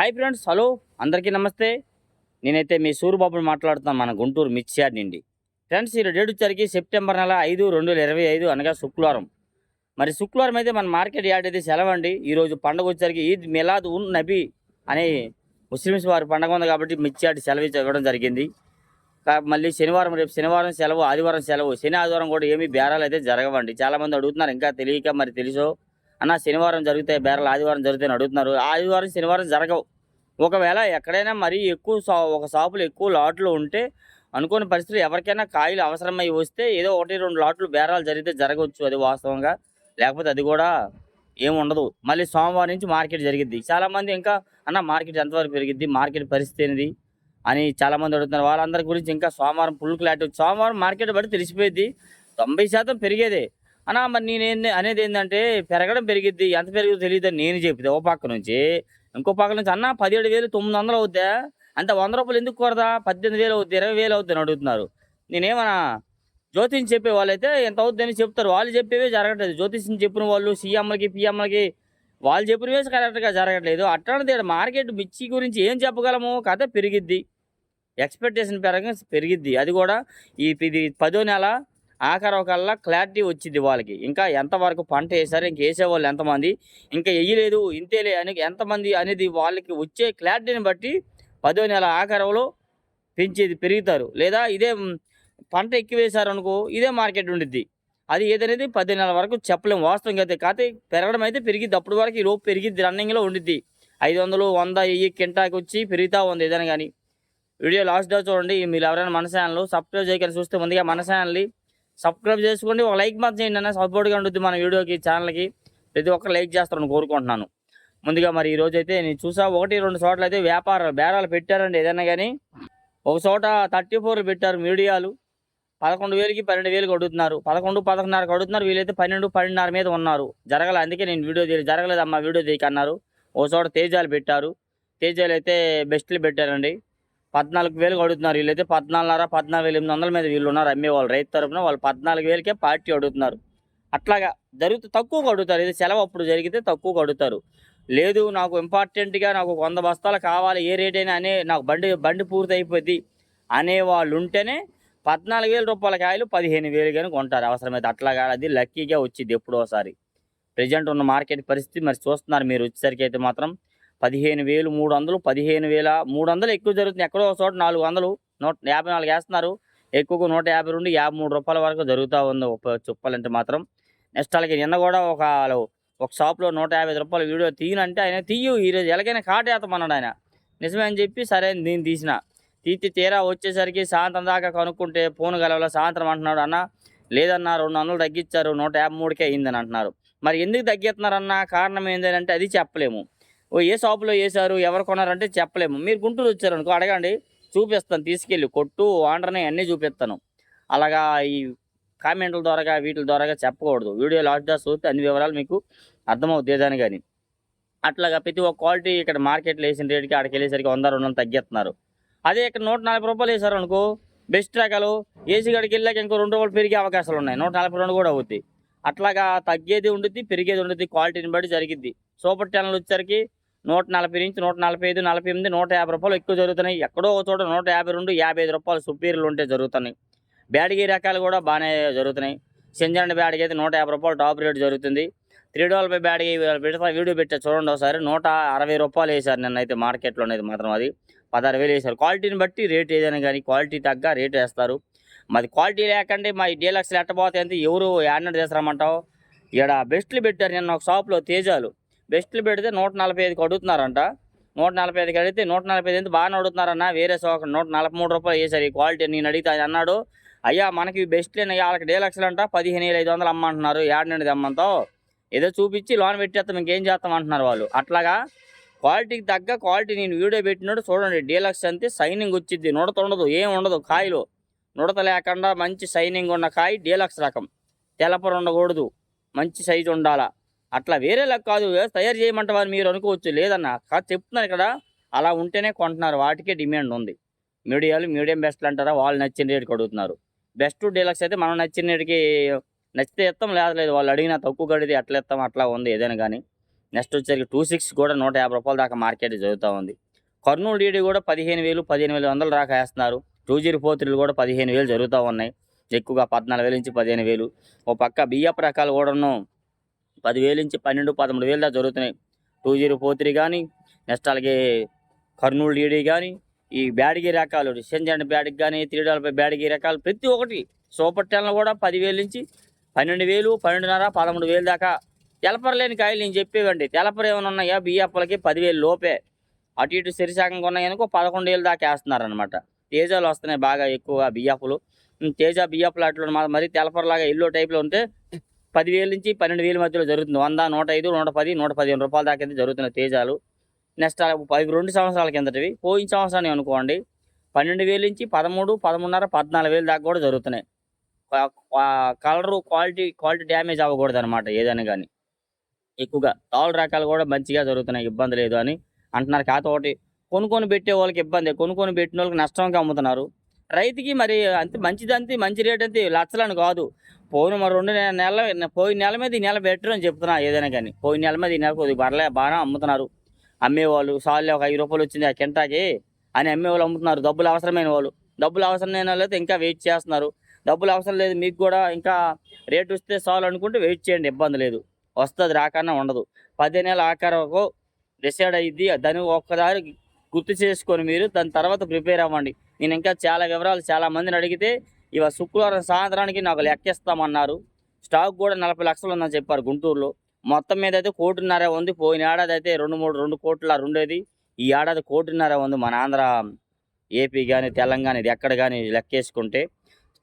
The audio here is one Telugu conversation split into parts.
హాయ్ ఫ్రెండ్స్ హలో అందరికీ నమస్తే. నేనైతే మీ సూరిబాబుని మాట్లాడుతున్నాను మన గుంటూరు మిర్చియార్ నుండి. ఫ్రెండ్స్ ఈ డేట్ వచ్చరికి సెప్టెంబర్ నెల ఐదు రెండు వేల ఇరవై ఐదు అనగా శుక్రవారం. మరి శుక్రవారం అయితే మన మార్కెట్ యార్డ్ అయితే సెలవండి ఈరోజు పండుగ వచ్చరికి ఈద్ మిలాద్ ఉన్ నబీ అనే ముస్లిమ్స్ వారి పండుగ ఉంది కాబట్టి మిర్చియార్డ్ సెలవు ఇవ్వడం జరిగింది. కా- మళ్ళీ శనివారం రేపు శనివారం సెలవు ఆదివారం సెలవు శని ఆదివారం కూడా ఏమీ బేరాలు అయితే జరగవండి. చాలామంది అడుగుతున్నారు ఇంకా తెలియక మరి తెలుసో? అన్న శనివారం జరుగుతాయి బేరాలు ఆదివారం జరుగుతాయని అడుగుతున్నారు. ఆదివారం శనివారం జరగవు. ఒకవేళ ఎక్కడైనా మరీ ఎక్కువ షా ఒక షాపులు ఎక్కువ లాట్లు ఉంటే అనుకోని పరిస్థితులు ఎవరికైనా కాయలు అవసరమై వస్తే ఏదో ఒకటి రెండు లాట్లు బేరాలు జరిగితే జరగవచ్చు అది వాస్తవంగా. లేకపోతే అది కూడా ఏముండదు మళ్ళీ సోమవారం నుంచి మార్కెట్ జరిగిద్ది. చాలామంది ఇంకా అన్న మార్కెట్ ఎంతవరకు పెరిగిద్ది? మార్కెట్ పరిస్థితి ఏంది? అని చాలామంది అడుగుతున్నారు. వాళ్ళందరి గురించి ఇంకా సోమవారం ఫుల్ క్లారిటీ సోమవారం మార్కెట్ బట్టి తెలిసిపోయింది తొంభై శాతం పెరిగేదే. అన్నా మరి నేనేంది అనేది ఏంటంటే పెరగడం పెరిగిద్ది. ఎంత పెరిగిందో తెలియదు నేను చెప్తే ఓ పక్క నుంచి. ఇంకో పక్క నుంచి అన్న పదిహేడు వేలు తొమ్మిది వందలు అవుద్దా? అంత వంద రూపాయలు ఎందుకు కూరదా? పద్దెనిమిది వేలు అవుద్ది? ఇరవై వేలు అవుద్ది అని అడుగుతున్నారు. నేనేమన్నా జ్యోతిష్ చెప్పే వాళ్ళైతే ఎంత అవుద్దని చెప్తారు. వాళ్ళు చెప్పేవే జరగట్లేదు. జ్యోతిష్ని చెప్పిన వాళ్ళు సీఎంలకి పిఎంలకి వాళ్ళు చెప్పినవే కరెక్ట్గా జరగట్లేదు. అట్లాంటిది మార్కెట్ మిర్చి గురించి ఏం చెప్పగలము? కథ పెరిగిద్ది. ఎక్స్పెక్టేషన్ పెరగ పెరిగిద్ది. అది కూడా ఈ ఇది పదో నెల ఆఖరి కల్లా క్లారిటీ వచ్చింది వాళ్ళకి. ఇంకా ఎంతవరకు పంట వేసారు ఇంక వేసేవాళ్ళు ఎంతమంది ఇంకా వేయలేదు ఇంతేలే అని ఎంతమంది అనేది వాళ్ళకి వచ్చే క్లారిటీని బట్టి పదో నెల ఆఖరంలో పెంచేది పెరుగుతారు. లేదా ఇదే పంట ఎక్కువ వేశారు అనుకో ఇదే మార్కెట్ ఉండిద్ది. అది ఏదనేది పది నెలల వరకు చెప్పలేము. వాస్తవంగా అయితే కాకపోతే పెరగడం అయితే పెరిగిద్ది. అప్పటి వరకు ఈ లోపు పెరిగిద్ది రన్నింగ్లో ఉండిద్ది. ఐదు వందలు వంద వెయ్యి కింటాకి వచ్చి పెరుగుతూ ఉంది ఏదైనా కానీ. వీడియో లాస్ట్ డా చూడండి. మీరు ఎవరైనా మన ఛానల్ సబ్స్క్రైబ్ చేయగలిసి చూస్తే ముందుగా మన ఛానల్ని సబ్స్క్రైబ్ చేసుకోండి. ఒక లైక్ మాత్రం చేయండి అన్న. సపోర్ట్గా ఉంటుంది మన వీడియోకి ఛానల్కి. ప్రతి ఒక్కరు లైక్ చేస్తారని కోరుకుంటున్నాను. ముందుగా మరి ఈరోజు అయితే నేను చూసా ఒకటి రెండు చోట్ల అయితే వ్యాపారాలు బేరాలు పెట్టారండి ఏదైనా కానీ ఒక చోట థర్టీ ఫోర్ పెట్టారు మీడియాలు. పదకొండు వేలకి పన్నెండు వేలు అడుగుతున్నారు పదకొండు పదకొండున్నర అడుగుతున్నారు వీళ్ళైతే పన్నెండు పన్నెండున్నర మీద ఉన్నారు. జరగలే అందుకే నేను వీడియో తీయ జరగలేదు అమ్మ వీడియో తీయకన్నారు. ఒక చోట తేజాలు పెట్టారు. తేజాలు అయితే బెస్ట్లు పెట్టారండి. పద్నాలుగు వేలకు అడుగుతున్నారు. వీళ్ళైతే పద్నాలుగున్నర పద్నాలుగు వేల ఎనిమిది వందల మీద వీళ్ళు ఉన్నారు అమ్మే వాళ్ళు రైతు తరపున వాళ్ళు పద్నాలుగు వేలకే పార్టీ అడుగుతున్నారు. అట్లాగా జరుగుతూ తక్కువగా అడుగుతారు. ఇది సెలవు అప్పుడు జరిగితే తక్కువగా అడుగుతారు. లేదు నాకు ఇంపార్టెంట్గా నాకు వంద బస్తాలు కావాలి ఏ రేట్ అయినా అనే నాకు బండి బండి పూర్తి అయిపోద్ది అనే వాళ్ళు ఉంటేనే పద్నాలుగు వేల రూపాయల కాయలు పదిహేను వేలు కానీ కొంటారు. అవసరమైతే అట్లాగా అది లక్కీగా వచ్చింది ఎప్పుడోసారి. ప్రజెంట్ ఉన్న మార్కెట్ పరిస్థితి మరి చూస్తున్నారు మీరు. వచ్చేసరికి అయితే మాత్రం పదిహేను వేలు మూడు వందలు పదిహేను వేల మూడు వందలు ఎక్కువ జరుగుతుంది. ఎక్కడో చోట నాలుగు వందలు నూట యాభై నాలుగు వేస్తున్నారు. ఎక్కువగా నూట యాభై నుండి యాభై మూడు రూపాయల వరకు జరుగుతూ ఉంది చెప్పాలంటే మాత్రం. నెక్స్ట్ అలాగే నిన్న కూడా ఒక ఒక షాప్లో నూట యాభై రూపాయల వీడియో తీయనంటే ఆయన తీయు ఈరోజు ఎలాగైనా కాటేస్తామన్నాడు ఆయన. నిజమే అని చెప్పి సరే నేను తీసిన. తీసి తీరా వచ్చేసరికి సాయంత్రం దాకా కనుక్కుంటే ఫోన్ గలవల సాయంత్రం అంటున్నాడు అన్న లేదన్నా రెండు వందలు తగ్గించారు నూట యాభై మూడుకే అయిందని అంటున్నారు. మరి ఎందుకు తగ్గిస్తున్నారన్న కారణం ఏంటంటే అది చెప్పలేము. ఓ ఏ షాపులో వేశారు ఎవరు కొన్నారంటే చెప్పలేము. మీరు గుంటూరు వచ్చారనుకో అడగండి. చూపిస్తాను తీసుకెళ్ళి కొట్టు ఆండ్రనే అన్నీ చూపిస్తాను. అలాగా ఈ కామెంట్ల ద్వారా వీటి ద్వారా చెప్పకూడదు. వీడియో లాస్ట్ దాస్ చూస్తే అన్ని వివరాలు మీకు అర్థమవుతుంది దాని కానీ అట్లాగా ప్రతి ఒక్క క్వాలిటీ ఇక్కడ మార్కెట్లో వేసిన రేటుకి అక్కడికి వెళ్ళేసరికి వంద రెండు వందలు తగ్గిస్తున్నారు. అదే ఇక్కడ నూట నలభై రూపాయలు వేసారు అనుకో బెస్ట్ రకాలు. ఏసీ గడికి వెళ్ళాక ఇంకో రెండు రూపాయలు పెరిగే అవకాశాలు ఉన్నాయి. నూట నలభై రెండు కూడా అవుద్ది. అట్లాగా తగ్గేది ఉండుద్ది పెరిగేది ఉండుద్ది క్వాలిటీని బట్టి జరిగిద్ది. సూపర్ ఛానల్ వచ్చేసరికి నూట నలభై నుంచి నూట నలభై ఐదు నలభై ఎనిమిది నూట యాభై రూపాయలు ఎక్కువ జరుగుతున్నాయి. ఎక్కడో ఒక చోట నూట యాభై రెండు యాభై ఐదు రూపాయలు సుపీరియర్లు ఉంటే జరుగుతున్నాయి. బ్యాడ్గి రకాలు కూడా బాగానే జరుగుతున్నాయి. సింజండి బ్యాడ్కి అయితే నూట యాభై రూపాయలు టాప్ రేట్ జరుగుతుంది. త్రీ డోల్పై పై పెడతా వీడియో పెట్టా చూడండి ఒకసారి. నూట అరవై రూపాయలు వేశారు నిన్నైతే అయితే మార్కెట్లో అనేది మాత్రం అది. పదహారు వేలు వేశారు. క్వాలిటీని బట్టి రేట్ ఏదైనా కానీ క్వాలిటీ తగ్గ రేట్ వేస్తారు. మాది క్వాలిటీ లేకంటే మా డీలక్స్లు ఎట్టబోతాయి అంటే ఎవరు యాడ్ చేస్తారమ్మంటావు ఇక్కడ బెస్ట్లు పెట్టారు నిన్న ఒక షాప్లో తేజాలు. బెస్ట్లు పెడితే నూట నలభై ఐదుకి అడుగుతున్నారంట. నూట నలభై ఐదుకి అడిగితే నూట నలభై ఐదు బాగానే అడుగుతున్నారన్న? వేరే సోక నూట నలభై మూడు రూపాయలు వేసారు ఈ క్వాలిటీ నేను అడిగితే అన్నాడు. అయ్యా మనకి బెస్ట్ వాళ్ళకి డీలక్స్లు అంట పదిహేను వేల ఐదు వందలు అమ్మంటున్నారు. యాడ్ నుండి ఏదో చూపించి లోన్ పెట్టేస్తాం ఇంకేం చేస్తాం అంటున్నారు వాళ్ళు. అట్లాగా క్వాలిటీకి తగ్గ క్వాలిటీ నేను వీడియో పెట్టినట్టు చూడండి డీలక్స్ అంతే సైనింగ్ వచ్చింది నుడత ఉండదు ఏం ఉండదు కాయలు. నుడత లేకుండా మంచి సైనింగ్ ఉన్న కాయ డీలక్స్ రకం. తెలపరు ఉండకూడదు మంచి సైజు ఉండాలా. అట్లా వేరేలా కాదు తయారు చేయమంటారు మీరు అనుకోవచ్చు. లేదన్న కాదు చెప్తున్నారు ఇక్కడ అలా ఉంటేనే కొంటున్నారు. వాటికే డిమాండ్ ఉంది. మీడియాలు మీడియం బెస్ట్లు అంటారా? వాళ్ళు నచ్చిన రేటుకి అడుగుతున్నారు. బెస్ట్ డీలక్స్ అయితే మనం నచ్చిన రేటుకి నచ్చితే ఇస్తాం లేదు లేదు వాళ్ళు అడిగినా తక్కువ కడితే అట్లా ఇస్తాం అట్లా ఉంది ఏదైనా కానీ. నెక్స్ట్ వచ్చేసరికి టూ సిక్స్ కూడా నూట యాభై రూపాయల దాకా మార్కెట్ జరుగుతూ ఉంది. కర్నూలు డీడీ కూడా పదిహేను వేలు పదిహేను వేల వందలు దాకా వేస్తున్నారు. టూ జీరో ఫోర్ త్రీలు కూడా పదిహేను వేలు జరుగుతూ ఉన్నాయి. ఎక్కువగా పద్నాలుగు వేల నుంచి పదిహేను వేలు. ఓ పక్క బియ్యపు రకాలు కూడాను పదివేలు నుంచి పన్నెండు పదమూడు వేలు దాకా జరుగుతున్నాయి. టూ జీరో ఫోర్ త్రీ కానీ నెక్స్ట్ అలాగే కర్నూలు డీడీ కానీ ఈ బ్యాడిగి రకాలు సెంజండ్ బ్యాడికి కానీ త్రీ డెవలప్ బ్యాడిగి రకాలు ప్రతి ఒక్కటి సూపర్ టెన్లు కూడా పదివేలు నుంచి పన్నెండు వేలు పన్నెండున్నర పదమూడు వేలు దాకా. తెలపరలేని కాయలు నేను చెప్పేవండి. తెలపర ఏమైనా ఉన్నాయా? బియ్యప్పలకి పదివేలు లోపే. అటు ఇటు సిరిశాఖంగా ఉన్నాయనుకో పదకొండు వేలు దాకా వేస్తున్నారనమాట తేజాలు వస్తున్నాయి బాగా ఎక్కువగా బియ్యప్పులు తేజ బియ్యప్పులు అట్లా మరి తెలపరలాగా ఎల్లో టైప్లో ఉంటే పదివేల నుంచి పన్నెండు వేల మధ్యలో జరుగుతుంది. వంద నూట ఐదు నూట పది నూట పదిహేను రూపాయల దాకా అయితే జరుగుతున్నాయి తేజాలు. నెక్స్ట్ అవి రెండు సంవత్సరాల కిందటివి. పోయిన సంవత్సరాన్ని అనుకోండి పన్నెండు వేల నుంచి పదమూడు పదమూడున్నర పద్నాలుగు వేలు దాకా కూడా జరుగుతున్నాయి. కలరు క్వాలిటీ క్వాలిటీ డ్యామేజ్ అవ్వకూడదు అనమాట ఏదైనా కానీ. ఎక్కువగా తాళ్ళు రకాలు కూడా మంచిగా జరుగుతున్నాయి ఇబ్బంది లేదు అని అంటున్నారు. కాకపోతే ఒకటి కొనుక్కొని పెట్టే వాళ్ళకి ఇబ్బంది. కొనుక్కొని పెట్టిన వాళ్ళకి నష్టంగా అమ్ముతున్నారు. రైతుకి మరి అంతే మంచిది అంతే మంచి రేట్ అంతే లచ్చలని కాదు. పోయిన మరి రెండు నెల పోయిన నెల మీద ఈ నెల బెటర్ అని చెప్తున్నా ఏదైనా కానీ. పోయిన నెల మీద ఈ నెల కొద్దిగా బరలే బాగా అమ్ముతున్నారు. అమ్మేవాళ్ళు సార్లు ఒక ఐదు రూపాయలు వచ్చింది ఆ కింటాకి అని అమ్మేవాళ్ళు అమ్ముతున్నారు. డబ్బులు అవసరమైన వాళ్ళు. డబ్బులు అవసరం లేని వాళ్ళు ఇంకా వెయిట్ చేస్తున్నారు. డబ్బులు అవసరం లేదు మీకు కూడా ఇంకా రేట్ వస్తే చాలు అనుకుంటే వెయిట్ చేయండి ఇబ్బంది లేదు. వస్తుంది రాకన్నా ఉండదు. పది నెలల ఆఖరకు డిసైడ్ అయ్యింది దాన్ని ఒక్కదారి గుర్తు చేసుకొని మీరు దాని తర్వాత ప్రిపేర్ అవ్వండి. నేను ఇంకా చాలా వివరాలు చాలా మందిని అడిగితే ఇవ శుక్రవారం సాయంత్రానికి నాకు లెక్కిస్తామన్నారు. స్టాక్ కూడా నలభై లక్షలు ఉందని చెప్పారు గుంటూరులో. మొత్తం మీద అయితే కోటిన్నర ఉంది. పోయిన ఏడాది అయితే రెండు మూడు రెండు కోట్ల ఉండేది ఈ ఏడాది కోటిన్నర ఉంది మన ఆంధ్ర ఏపీ కానీ తెలంగాణ ఇది ఎక్కడ కానీ లెక్కేసుకుంటే.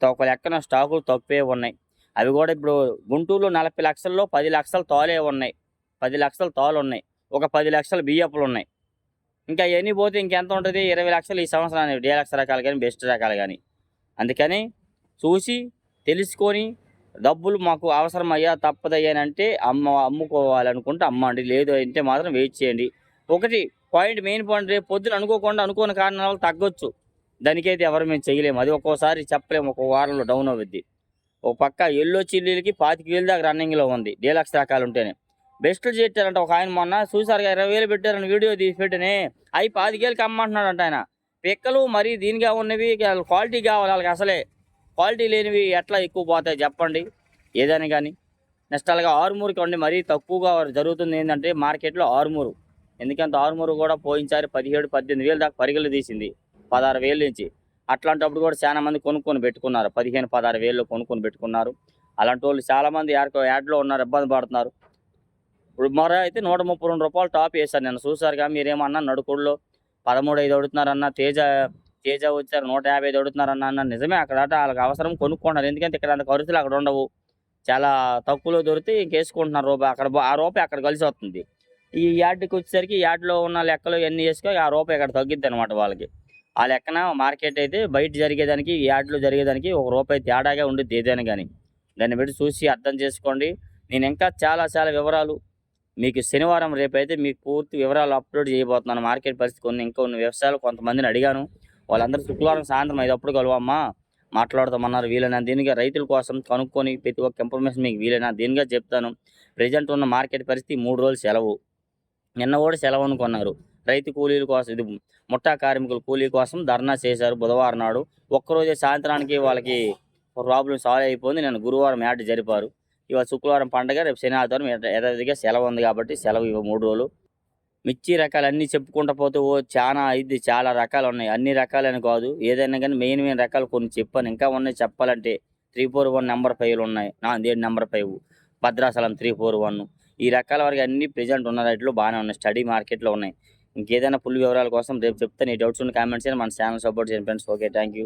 ఒక లెక్కన స్టాకులు తప్పే ఉన్నాయి. అవి కూడా ఇప్పుడు గుంటూరులో నలభై లక్షల్లో పది లక్షలు తోలే ఉన్నాయి. పది లక్షలు తోలు ఉన్నాయి. ఒక పది లక్షల బియ్యపులు ఉన్నాయి. ఇంకా ఎన్ని పోతే ఇంకెంత ఉంటుంది? ఇరవై లక్షలు ఈ సంవత్సరానికి డీలక్స్ రకాలు కానీ బెస్ట్ రకాలు కానీ. అందుకని చూసి తెలుసుకొని డబ్బులు మాకు అవసరమయ్యా అయ్యా అంటే అమ్మ అమ్ముకోవాలనుకుంటే అమ్మండి. లేదు అంటే మాత్రం వెయిట్ చేయండి. ఒకటి పాయింట్ మెయిన్ పాయింట్ రేపు పొద్దున అనుకోకుండా అనుకోని కారణాల వల్ల తగ్గొచ్చు. దానికైతే ఎవరు మేము చేయలేము. అది ఒక్కోసారి చెప్పలేము. ఒక వారంలో డౌన్ అవుద్ది. ఒక పక్క ఎల్లో చిల్లీలకి పాతిక వేలు దాకా రన్నింగ్లో ఉంది. డీలక్స్ రకాలు ఉంటేనే. బెస్ట్ చేశారంట ఒక ఆయన మొన్న. చూసారుగా ఇరవై వేలు పెట్టారని వీడియో తీసి పెట్టినే. అవి పాతికేళ్ళకి అమ్మంటున్నాడంట ఆయన. పిక్కలు మరీ దీనిగా ఉన్నవి క్వాలిటీ కావాలి వాళ్ళకి అసలే. క్వాలిటీ లేనివి ఎట్లా ఎక్కువ పోతాయి చెప్పండి. ఏదైనా కానీ. నెక్స్ట్ అలాగా ఆరుమూరుకి ఉండి మరీ తక్కువగా జరుగుతుంది ఏంటంటే మార్కెట్లో ఆరుమూరు. ఎందుకంటే ఆరుమూరు కూడా పోయినసారి పదిహేడు పద్దెనిమిది వేలు దాకా పరిగెలు తీసింది పదహారు వేలు నుంచి. అట్లాంటప్పుడు కూడా చాలా మంది కొనుక్కొని పెట్టుకున్నారు. పదిహేను పదహారు వేలు కొనుక్కొని పెట్టుకున్నారు. అలాంటి వాళ్ళు చాలామంది యాడ్లో ఉన్నారు ఇబ్బంది పడుతున్నారు. ఇప్పుడు మొర అయితే నూట ముప్పై రెండు రూపాయలు టాప్ వేశాను నేను చూసారుగా మీరేమన్నా నడుకుడులో పదమూడు ఐదు అడుగుతున్నారన్న తేజ తేజ వచ్చారు నూట యాభై ఐదు అడుగుతున్నారన్న అన్న. నిజమే అక్కడ వాళ్ళకి అవసరం కొనుక్కుంటారు ఎందుకంటే ఇక్కడ అంత ఖర్చులు అక్కడ ఉండవు. చాలా తక్కువలో దొరికితే ఇంకేసుకుంటున్నారు రూపాయి. అక్కడ ఆ రూపాయి అక్కడ కలిసి వస్తుంది. ఈ యార్డ్కి వచ్చేసరికి ఈ యార్డ్లో ఉన్న లెక్కలు ఎన్ని వేసుకో ఆ రూపాయి అక్కడ తగ్గిద్ది అనమాట వాళ్ళకి. ఆ లెక్కన మార్కెట్ అయితే బయట జరిగేదానికి ఈ యార్డ్లో జరిగేదానికి ఒక రూపాయి తేడాగా ఉండిద్ది ఏదైనా కానీ. దాన్ని బట్టి చూసి అర్థం చేసుకోండి. నేను ఇంకా చాలా చాలా వివరాలు మీకు శనివారం రేపైతే మీకు పూర్తి వివరాలు అప్లోడ్ చేయబోతున్నాను. మార్కెట్ పరిస్థితి కొన్ని ఇంకా కొన్ని వ్యవసాయాలు కొంతమందిని అడిగాను. వాళ్ళందరూ శుక్రవారం సాయంత్రం ఐదప్పుడు కలవమ్మా మాట్లాడతామన్నారు వీలైనా దీనిగా. రైతుల కోసం కనుక్కొని ప్రతి ఒక్క ఇన్ఫర్మేషన్ మీకు వీలైనా దీనిగా చెప్తాను. ప్రజెంట్ ఉన్న మార్కెట్ పరిస్థితి మూడు రోజులు సెలవు. నిన్న కూడా సెలవు అనుకున్నారు. రైతు కూలీల కోసం ఇది ముఠా కార్మికుల కూలీ కోసం ధర్నా చేశారు బుధవారం నాడు. ఒక్కరోజే సాయంత్రానికి వాళ్ళకి ప్రాబ్లం సాల్వ్ అయిపోయింది. నేను గురువారం యాడ్ జరిపారు. ఇవాళ శుక్రవారం పండగ రేపు శని ఆదివారం యథావిధిగా సెలవు ఉంది కాబట్టి సెలవు ఇవ్వ మూడు రోజులు. మిర్చి రకాలు అన్నీ చెప్పుకుంటా పోతే ఓ చాలా ఇది చాలా రకాలు ఉన్నాయి. అన్ని రకాలని కాదు. ఏదైనా కానీ మెయిన్ మెయిన్ రకాలు కొన్ని చెప్పాను. ఇంకా ఉన్నాయి చెప్పాలంటే త్రీ ఫోర్ వన్ నెంబర్ ఫైవ్లు ఉన్నాయి. నా దేని number five. Bhadrachalam three four one. ఈ రకాల వరకు అన్ని ప్రెజెంట్ ఉన్న రైట్లో బాగానే ఉన్నాయి. స్టడీ మార్కెట్లో ఉన్నాయి. ఇంకేదైనా ఫుల్ వివరాల కోసం రేపు చెప్తే నీ డౌట్స్ ఉన్న కామెంట్స్ మన ఛానల్ సపోర్ట్ చేయండి ఫ్రెండ్స్. Okay thank you.